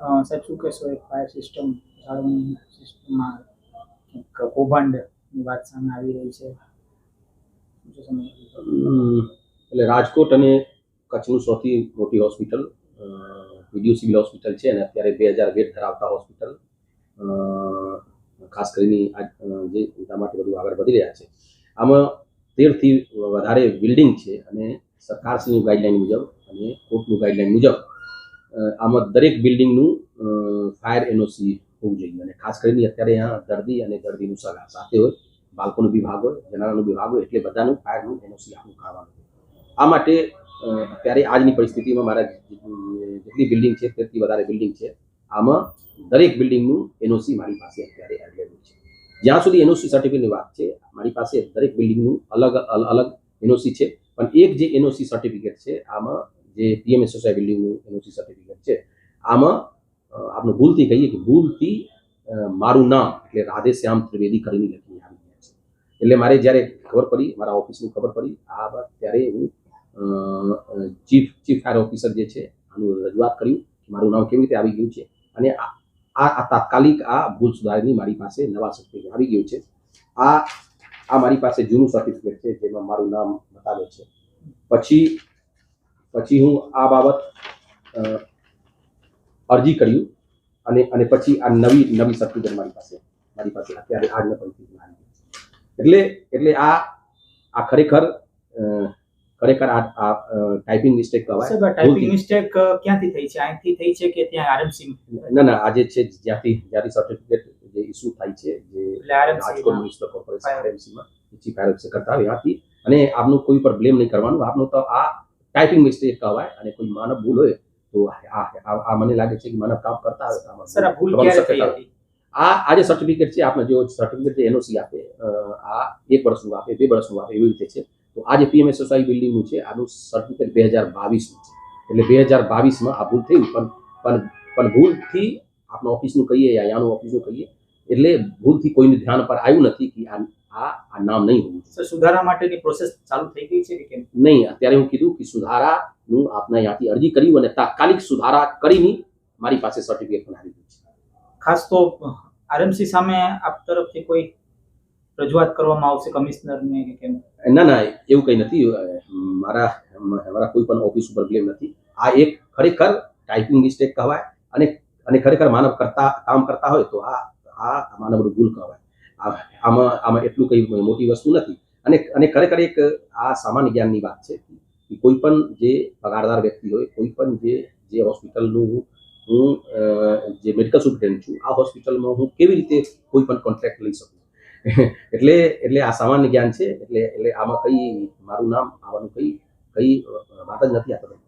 સાહેબ, શું કહેશો? એક ફાયર સિસ્ટમ સિસ્ટમમાં કૌભાંડની વાત સામે આવી રહી છે. એટલે રાજકોટ અને કચ્છનું સૌથી મોટી હોસ્પિટલ વીડિયો સિવિલ હોસ્પિટલ છે અને અત્યારે બે હજાર બેડ ધરાવતા હોસ્પિટલ ખાસ કરીને જે એના માટે બધું આગળ વધી રહ્યા છે. આમાં તેરથી વધારે બિલ્ડિંગ છે અને સરકારશ્રીની ગાઈડલાઈન મુજબ અને કોર્ટનું ગાઈડલાઈન મુજબ આમાં દરેક બિલ્ડિંગનું ફાયર એનઓસી હોવું જોઈએ. અને ખાસ કરીને અત્યારે અહીંયા દર્દી અને દર્દીનું સાથે હોય, બાળકોનો વિભાગ હોય જનારાનો વિભાગ હોય, એટલે બધાનું ફાયરનું એનઓસી આપણું કરવાનું આ માટે અત્યારે આજની પરિસ્થિતિમાં મારા જેટલી બિલ્ડિંગ છે, તેટલી વધારે બિલ્ડિંગ છે. આમાં દરેક બિલ્ડિંગનું એનઓસી મારી પાસે અત્યારે અવેલેબલ છે. જ્યાં સુધી એનઓસી સર્ટિફિકેટની વાત છે, મારી પાસે દરેક બિલ્ડિંગનું અલગ, અલ- અલગ એનઓસી છે. પણ એક જે એનઓસી સર્ટિફિકેટ છે, આમાં જે પીએમએસ સોસાયટી બિલ્ડિંગનું એનઓસી સર્ટિફિકેટ છે, આમાં આપણે ભૂલથી કહીએ કે ભૂલથી મારું નામ એટલે રાધે શ્યામ ત્રિવેદી કરીને લખીને આવી ગયા છે. એટલે મારે જ્યારે ખબર પડી, મારા ઓફિસની ખબર પડી, આ વાત ત્યારે હું ચીફ ચીફ ફાયર ઓફિસર જે છે, આનું રજૂઆત કર્યું કે મારું નામ કેવી રીતે આવી ગયું છે. અને આ આ તાત્કાલિક આ ભૂલ સુધારીની મારી પાસે નવા સર્ટિફિકેટ આવી ગયું છે. આ આ મારી પાસે જૂનું સર્ટિફિકેટ છે, જેમાં મારું નામ બતાવે છે. પછી પછી હું આ બાબત અરજી કર્યું અને અને પછી આ નવી નવી સર્ટિફિકેટ મારી પાસે મારી પાસે અત્યારે આજના પરિસ્થિતિમાં. એટલે એટલે આ આ ખરેખર ખરેખર આ આ ટાઈપિંગ મિસ્ટેક કહેવાય. સાહેબ ટાઈપિંગ મિસ્ટેક ક્યાંથી થઈ છે? અહીંથી થઈ છે કે ત્યાં આરએમસી ના ના આજે છે જ્યાંથી જ્યાંથી સર્ટિફિકેટ જે ઇસ્યુ થાય છે જે રાજકોટ મ્યુનિસિપલ કોર્પોરેશન. આરએમસીમાં ચીફ ઓફિસર કરતા હોય ત્યાંથી. અને આપનું કોઈ પર બ્લેમ નહીં કરવાનું આપનું તો આ ટાઈપિંગ મિસ્ટેક કહેવાય અને કોઈ માનવ ભૂલ હોય તો આ મને લાગે છે કે માનવ કામ કરતા હોય સર આ ભૂલ ક્યારે થઈ હતી આ આજે સર્ટિફિકેટ છે આપણે જો સર્ટિફિકેટ છે એનઓસી આપે આ એક વર્ષનું આપે બે વર્ષનું આપે એવી રીતે છે. તો આ જે પીએમએસ સોસાયટી બિલ્ડિંગનું છે આનું સર્ટિફિકેટ બે હજાર બાવીસનું છે. એટલે બે હજાર બાવીસમાં આ ભૂલ થયું પણ પણ પણ ભૂલથી આપણા ઓફિસનું કહીએ યા યાનું ઓફિસનું કહીએ એટલે ભૂલથી કોઈનું ધ્યાન પર આવ્યું નથી કે આ આ આ નામ નહીં હોવું સર સુધારા માટેની પ્રોસેસ ચાલુ થઈ ગઈ છે કે કેમ? નહીં અત્યારે હું કીધું કે સુધારાનું આપને અહીંયાથી અરજી કર્યું અને તાત્કાલિક સુધારા કરીને મારી પાસે સર્ટિફિકેટ આવી ગયું છે. ખાસ તો આરએમસી સામે આપ તરફથી કોઈ રજૂઆત કરવામાં આવશે કમિશનરને કે કેમ? ના ના એવું કંઈ નથી. મારા મારા કોઈ પણ ઓફિસ ઉપર બ્લેમ નથી. આ એક ખરેખર ટાઈપિંગ મિસ્ટેક કહેવાય અને અને ખરેખર માનવ કરતા કામ કરતા હોય તો આ આ માનવનું ભૂલ કહેવાય. આમાં આમાં એટલું કંઈ મોટી વસ્તુ નથી. અને અને ખરેખર એક, આ સામાન્ય જ્ઞાનની વાત છે કે કોઈ પણ જે પગારદાર વ્યક્તિ હોય, કોઈ પણ જે જે હોસ્પિટલનું હું જે મેડિકલ સુપ્રિન્ટેન્ડન્ટ છું, આ હોસ્પિટલમાં હું કેવી રીતે કોઈ પણ કોન્ટ્રાક્ટ લઈ શકું? એટલે એટલે આ સામાન્ય જ્ઞાન છે, એટલે એટલે આમાં કઈ મારું નામ આવવાનું કઈ કઈ વાત જ નથી આ